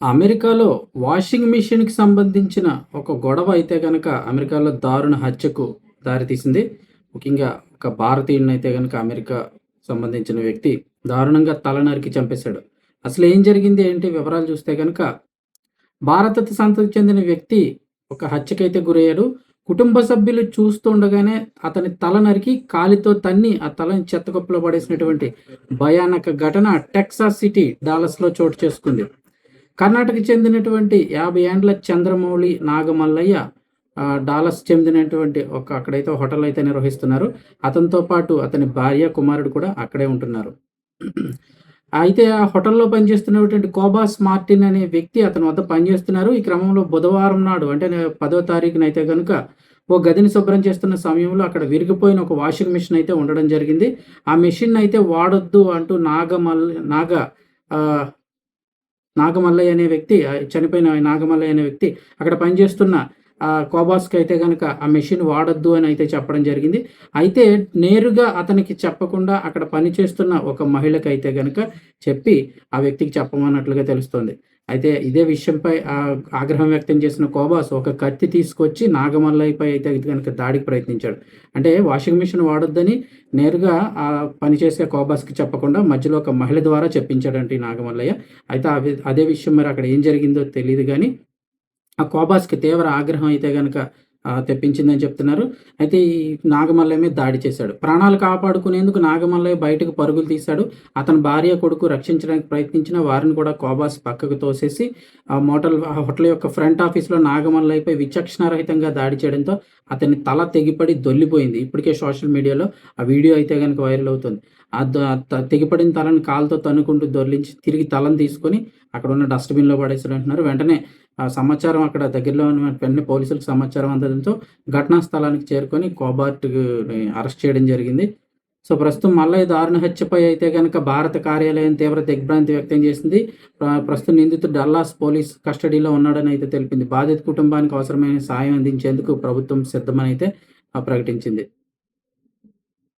అమెరికాలో వాషింగ్ మిషన్‌కి సంబంధించిన ఒక గొడవ అయితే కనుక అమెరికాలో దారుణ హత్యకు దారితీసింది. ముఖ్యంగా ఒక భారతీయుడుని అయితే కనుక అమెరికా సంబంధించిన వ్యక్తి దారుణంగా తల నరికి చంపేశాడు. ఏం జరిగింది ఏంటి వివరాలు చూస్తే కనుక భారత సంతతికి చెందిన వ్యక్తి ఒక హత్యకైతే గురయ్యాడు. కుటుంబ సభ్యులు చూస్తుండగానే అతని తల నరికి కాలితో తన్ని ఆ తలని చెత్తకుప్పలో పడేసినటువంటి భయానక ఘటన టెక్సాస్ సిటీ డాలస్‌లో చోటు చేసుకుంది. కర్ణాటక చెందినటువంటి 50 ఏండ్ల చంద్రమౌళి నాగమల్లయ్య డాలస్ చెందినటువంటి ఒక అక్కడైతే హోటల్ అయితే నిర్వహిస్తున్నారు. అతనితో పాటు అతని భార్య, కుమారుడు కూడా అక్కడే ఉంటున్నారు. అయితే ఆ హోటల్‌లో పనిచేస్తున్నటువంటి కోబాస్ మార్టిన్ అనే వ్యక్తి అతని వద్ద పనిచేస్తున్నారు. ఈ క్రమంలో బుధవారం నాడు అంటే పదో తారీఖున అయితే కనుక ఓ గదిని శుభ్రం చేస్తున్న సమయంలో అక్కడ విరిగిపోయిన ఒక వాషింగ్ మిషన్ అయితే ఉండడం జరిగింది. ఆ మిషన్ అయితే వాడొద్దు అంటూ నాగమల్ నాగ నాగమల్లయ్య అనే వ్యక్తి చనిపోయిన నాగమల్లయ్య అనే వ్యక్తి అక్కడ పనిచేస్తున్న కోబాస్‌కి అయితే కనుక ఆ మెషిన్ వాడొద్దు అని అయితే చెప్పడం జరిగింది. అయితే నేరుగా అతనికి చెప్పకుండా అక్కడ పనిచేస్తున్న ఒక మహిళకైతే కనుక చెప్పి ఆ వ్యక్తికి చెప్పమన్నట్లుగా తెలుస్తోంది. అయితే ఇదే విషయంపై ఆగ్రహం వ్యక్తం చేసిన కోబాస్ ఒక కత్తి తీసుకొచ్చి నాగమల్లయ్యపై అయితే కనుక దాడికి ప్రయత్నించాడు. అంటే వాషింగ్ మిషన్ వాడొద్దని నేరుగా ఆ పనిచేసే కోబాస్‌కి చెప్పకుండా మధ్యలో ఒక మహిళ ద్వారా చెప్పించాడంటే ఈ నాగమల్లయ్య. అయితే అదే విషయం మరి అక్కడ ఏం జరిగిందో తెలియదు కానీ ఆ కోబాస్‌కి తీవ్ర ఆగ్రహం అయితే కనుక తెప్పించిందని చెప్తున్నారు. అయితే ఈ నాగమల్లయ్య మీద దాడి చేశాడు. ప్రాణాలు కాపాడుకునేందుకు నాగమల్లయ్య బయటకు పరుగులు తీశాడు. అతని భార్య, కొడుకు రక్షించడానికి ప్రయత్నించిన వారిని కూడా కోబాస్ పక్కకు తోసేసి ఆ మోటల్ ఆ హోటల్ యొక్క ఫ్రంట్ ఆఫీస్‌లో నాగమల్లయ్యపై విచక్షణారహితంగా దాడి చేయడంతో అతని తల తెగిపడి దొల్లిపోయింది ఇప్పటికే సోషల్ మీడియాలో ఆ వీడియో అయితే గనక వైరల్ అవుతుంది. తెగిపడిన తలని కాలుతో తన్నుకుంటూ దొర్లించి తిరిగి తలను తీసుకొని అక్కడున్న డస్ట్‌బిన్‌లో పడేసాడంటున్నారు. వెంటనే ఆ సమాచారం అక్కడ దగ్గరలో ఉన్న వెంటనే పోలీసులకు సమాచారం అందడంతో ఘటనా స్థలానికి చేరుకొని కోబార్ట్ అరెస్ట్ చేయడం జరిగింది. సో, ప్రస్తుతం మల్లయ్య దారుణ హత్యపై అయితే కనుక భారత కార్యాలయం తీవ్ర దిగ్భ్రాంతి వ్యక్తం చేసింది. ప్రస్తుతం నిందితుడు డల్లాస్ పోలీస్ కస్టడీలో ఉన్నాడని అయితే తెలిపింది. బాధిత కుటుంబానికి అవసరమైన సాయం అందించేందుకు ప్రభుత్వం సిద్ధమని అయితే ప్రకటించింది.